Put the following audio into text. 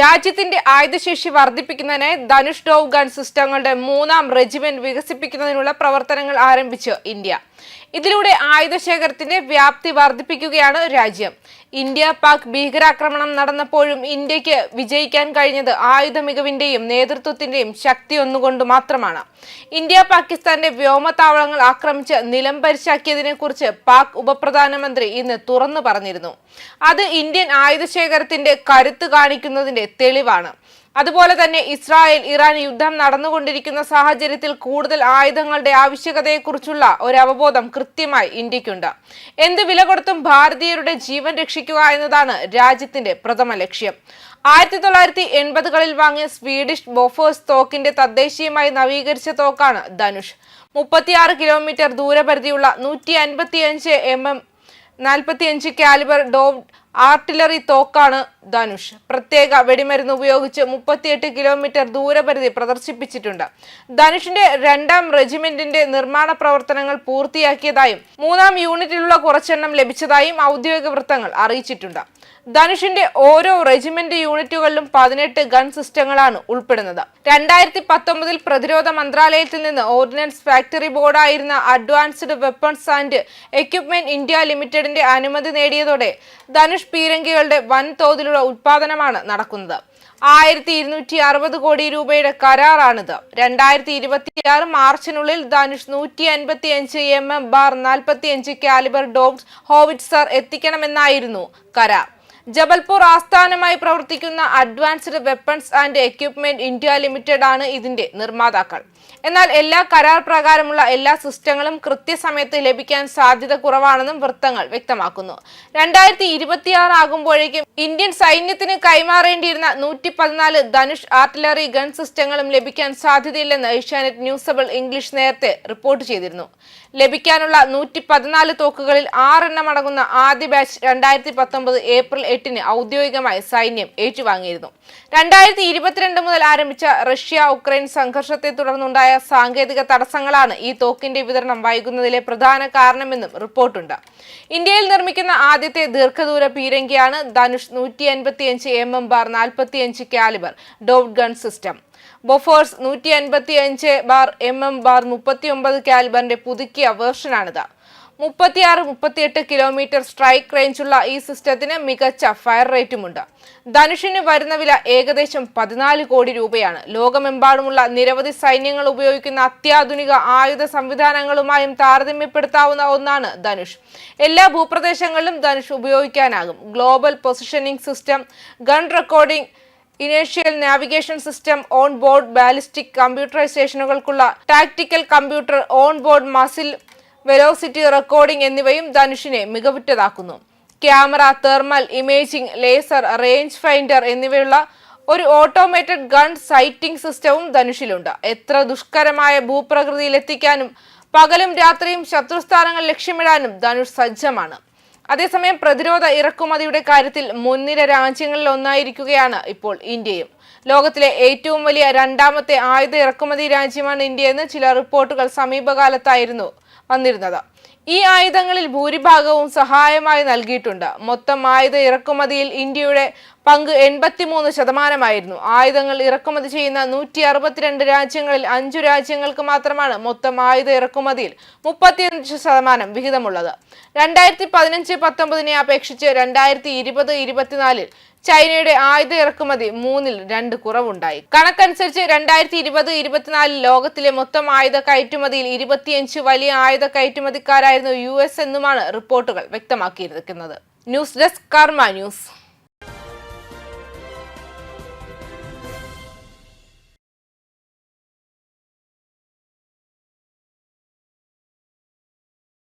രാജ്യത്തിന്റെ ആയുധശേഷി വർദ്ധിപ്പിക്കുന്നതിന് Dhanush dough gun സിസ്റ്റങ്ങളുടെ മൂന്നാം റെജിമെന്റ് വികസിപ്പിക്കുന്നതിനുള്ള പ്രവർത്തനങ്ങൾ ആരംഭിച്ച് ഇന്ത്യ. ഇതിലൂടെ ആയുധശേഖരത്തിന്റെ വ്യാപ്തി വർദ്ധിപ്പിക്കുകയാണ് രാജ്യം. ഇന്ത്യ പാക് ഭീകരാക്രമണം നടന്നപ്പോഴും ഇന്ത്യയ്ക്ക് വിജയിക്കാൻ കഴിഞ്ഞത് ആയുധ മികവിന്റെയും നേതൃത്വത്തിന്റെയും ശക്തി ഒന്നുകൊണ്ട് മാത്രമാണ്. ഇന്ത്യ പാകിസ്ഥാന്റെ വ്യോമത്താവളങ്ങൾ ആക്രമിച്ച് നിലം പരിശാക്കിയതിനെ കുറിച്ച് പാക് ഉപപ്രധാനമന്ത്രി ഇന്ന് തുറന്നു പറഞ്ഞിരുന്നു. അത് ഇന്ത്യൻ ആയുധശേഖരത്തിന്റെ കരുത്ത് കാണിക്കുന്നതിന്റെ തെളിവാണ്. അതുപോലെ തന്നെ ഇസ്രായേൽ ഇറാൻ യുദ്ധം നടന്നുകൊണ്ടിരിക്കുന്ന സാഹചര്യത്തിൽ കൂടുതൽ ആയുധങ്ങളുടെ ആവശ്യകതയെക്കുറിച്ചുള്ള ഒരു അവബോധം കൃത്യമായി ഇന്ത്യക്കുണ്ട്. എന്ത് വില കൊടുത്തും ഭാരതീയരുടെ ജീവൻ രക്ഷിക്കുക എന്നതാണ് രാജ്യത്തിന്റെ പ്രഥമ ലക്ഷ്യം. ആയിരത്തി തൊള്ളായിരത്തി എൺപതുകളിൽ വാങ്ങിയ സ്വീഡിഷ് ബോഫേഴ്സ് തോക്കിന്റെ തദ്ദേശീയമായി നവീകരിച്ച തോക്കാണ് ധനുഷ്. മുപ്പത്തിയാറ് കിലോമീറ്റർ ദൂരപരിധിയുള്ള നൂറ്റി അൻപത്തിയഞ്ച് എം എം നാൽപ്പത്തിയഞ്ച് കാലിബർ ഡോവ് ആർട്ടിലറി തോക്കാണ് ധനുഷ്. പ്രത്യേക വെടിമരുന്ന് ഉപയോഗിച്ച് മുപ്പത്തിയെട്ട് കിലോമീറ്റർ ദൂരപരിധി പ്രദർശിപ്പിച്ചിട്ടുണ്ട്. ധനുഷിന്റെ രണ്ടാം റെജിമെന്റിന്റെ നിർമ്മാണ പ്രവർത്തനങ്ങൾ പൂർത്തിയാക്കിയതായും മൂന്നാം യൂണിറ്റിലുള്ള കുറച്ചെണ്ണം ലഭിച്ചതായും ഔദ്യോഗിക വൃത്തങ്ങൾ അറിയിച്ചിട്ടുണ്ട്. ധനുഷിന്റെ ഓരോ റെജിമെന്റ് യൂണിറ്റുകളിലും പതിനെട്ട് ഗൺ സിസ്റ്റങ്ങളാണ് ഉൾപ്പെടുന്നത്. രണ്ടായിരത്തി പത്തൊമ്പതിൽ പ്രതിരോധ മന്ത്രാലയത്തിൽ നിന്ന് ordnance factory ബോർഡായിരുന്ന advanced weapons and equipment India ലിമിറ്റഡിന്റെ അനുമതി നേടിയതോടെ ധനുഷ് പീരങ്കികളുടെ വൻതോതിലുള്ള ഉത്പാദനമാണ് നടക്കുന്നത്. ആയിരത്തി ഇരുന്നൂറ്റി അറുപത് കോടി രൂപയുടെ കരാറാണിത്. രണ്ടായിരത്തി ഇരുപത്തിയാറ് മാർച്ചിനുള്ളിൽ ധനുഷ് നൂറ്റി അൻപത്തി അഞ്ച് എം എം ബാർ നാൽപ്പത്തി അഞ്ച് കാലിബർ ഡോഗ്സ് ഹോവിറ്റ്സർ എത്തിക്കണമെന്നായിരുന്നു കരാർ. ജബൽപൂർ ആസ്ഥാനമായി പ്രവർത്തിക്കുന്ന advanced weapons and equipment India limited ആണ് ഇതിന്റെ നിർമ്മാതാക്കൾ. എന്നാൽ എല്ലാ കരാർ പ്രകാരമുള്ള എല്ലാ സിസ്റ്റങ്ങളും കൃത്യസമയത്ത് ലഭിക്കാൻ സാധ്യത കുറവാണെന്നും വൃത്തങ്ങൾ വ്യക്തമാക്കുന്നു. രണ്ടായിരത്തി ഇരുപത്തിയാറ് ആകുമ്പോഴേക്കും ഇന്ത്യൻ സൈന്യത്തിന് കൈമാറേണ്ടിയിരുന്ന നൂറ്റി പതിനാല് ധനുഷ് ആർട്ടിലറി ഗൺ സിസ്റ്റങ്ങളും ലഭിക്കാൻ സാധ്യതയില്ലെന്ന് ഏഷ്യാനെറ്റ് ന്യൂസബിൾ ഇംഗ്ലീഷ് നേരത്തെ റിപ്പോർട്ട് ചെയ്തിരുന്നു. ലഭിക്കാനുള്ള നൂറ്റി പതിനാല് തോക്കുകളിൽ ആറെണ്ണം അടങ്ങുന്ന ആദ്യ ബാച്ച് രണ്ടായിരത്തി പത്തൊമ്പത് ഏപ്രിൽ എട്ടിന് ഔദ്യോഗികമായി സൈന്യം ഏറ്റുവാങ്ങിയിരുന്നു. രണ്ടായിരത്തി ഇരുപത്തിരണ്ട് മുതൽ ആരംഭിച്ച റഷ്യ ഉക്രൈൻ സംഘർഷത്തെ തുടർന്നുണ്ടായ സാങ്കേതിക തടസ്സങ്ങളാണ് ഈ തോക്കിന്റെ വിതരണം വൈകുന്നതിലെ പ്രധാന കാരണമെന്നും റിപ്പോർട്ടുണ്ട്. ഇന്ത്യയിൽ നിർമ്മിക്കുന്ന ആദ്യത്തെ ദീർഘദൂര പീരങ്കിയാണ് ധനുഷ് നൂറ്റി അൻപത്തിയഞ്ച് എം എം ബാർ നാൽപ്പത്തിയഞ്ച് calibre towed gun system. Bofors നൂറ്റി അൻപത്തി അഞ്ച് ബാർ എം എം ബാർ മുപ്പത്തി ഒമ്പത് കാലിബറിന്റെ പുതുക്കിയ വേർഷനാണിത്. മുപ്പത്തിയാറ് മുപ്പത്തിയെട്ട് കിലോമീറ്റർ സ്ട്രൈക്ക് റേഞ്ചുള്ള ഈ സിസ്റ്റത്തിന് മികച്ച ഫയർ റേറ്റുമുണ്ട്. ധനുഷിന് വരുന്ന വില ഏകദേശം പതിനാല് കോടി രൂപയാണ്. ലോകമെമ്പാടുമുള്ള നിരവധി സൈന്യങ്ങൾ ഉപയോഗിക്കുന്ന അത്യാധുനിക ആയുധ സംവിധാനങ്ങളുമായും താരതമ്യപ്പെടുത്താവുന്ന ഒന്നാണ് ധനുഷ്. എല്ലാ ഭൂപ്രദേശങ്ങളിലും ധനുഷ് ഉപയോഗിക്കാനാകും. Global positioning system gun recording inertial navigation system on board ballistic കമ്പ്യൂട്ടറൈസേഷനുകൾക്കുള്ള tactical computer on board muzzle velocity recording എന്നിവയും ധനുഷിനെ മികവുറ്റതാക്കുന്നു. Camera thermal imaging laser range finder എന്നിവയുള്ള ഒരു ഓട്ടോമേറ്റഡ് ഗൺ സൈറ്റിംഗ് സിസ്റ്റവും ധനുഷിലുണ്ട്. എത്ര ദുഷ്കരമായ ഭൂപ്രകൃതിയിലെത്തിക്കാനും പകലും രാത്രിയും ശത്രുസ്ഥാനങ്ങൾ ലക്ഷ്യമിടാനും ധനുഷ് സജ്ജമാണ്. അതേസമയം പ്രതിരോധ ഇറക്കുമതിയുടെ കാര്യത്തിൽ മുൻനിര രാജ്യങ്ങളിൽ ഒന്നായിരിക്കുകയാണ് ഇപ്പോൾ ഇന്ത്യയും. ലോകത്തിലെ ഏറ്റവും വലിയ രണ്ടാമത്തെ ആയുധ ഇറക്കുമതി രാജ്യമാണ് ഇന്ത്യയെന്ന് ചില റിപ്പോർട്ടുകൾ സമീപകാലത്തായിരുന്നു വന്നിരുന്നത്. ഈ ആയുധങ്ങളിൽ ഭൂരിഭാഗവും സഹായമായി നൽകിയിട്ടുണ്ട്. മൊത്തം ആയുധ ഇറക്കുമതിയിൽ ഇന്ത്യയുടെ പങ്ക് എൺപത്തിമൂന്ന് ശതമാനമായിരുന്നു. ആയുധങ്ങൾ ഇറക്കുമതി ചെയ്യുന്ന നൂറ്റി അറുപത്തിരണ്ട് രാജ്യങ്ങളിൽ അഞ്ചു രാജ്യങ്ങൾക്ക് മാത്രമാണ് മൊത്തം ആയുധ ഇറക്കുമതിയിൽ മുപ്പത്തിയഞ്ച് ശതമാനം വിഹിതമുള്ളത്. രണ്ടായിരത്തി പതിനഞ്ച് പത്തൊമ്പതിനെ അപേക്ഷിച്ച് രണ്ടായിരത്തി ഇരുപത് ഇരുപത്തിനാലിൽ ചൈനയുടെ ആയുധ ഇറക്കുമതി മൂന്നിൽ രണ്ട് കുറവുണ്ടായി. കണക്കനുസരിച്ച് രണ്ടായിരത്തി ഇരുപത് ഇരുപത്തിനാലിൽ ലോകത്തിലെ മൊത്തം ആയുധ കയറ്റുമതിയിൽ ഇരുപത്തിയഞ്ച് വലിയ ആയുധ കയറ്റുമതിക്കാരായിരുന്നു യു എന്നുമാണ് റിപ്പോർട്ടുകൾ വ്യക്തമാക്കിയിരിക്കുന്നത്. News desk Karma news.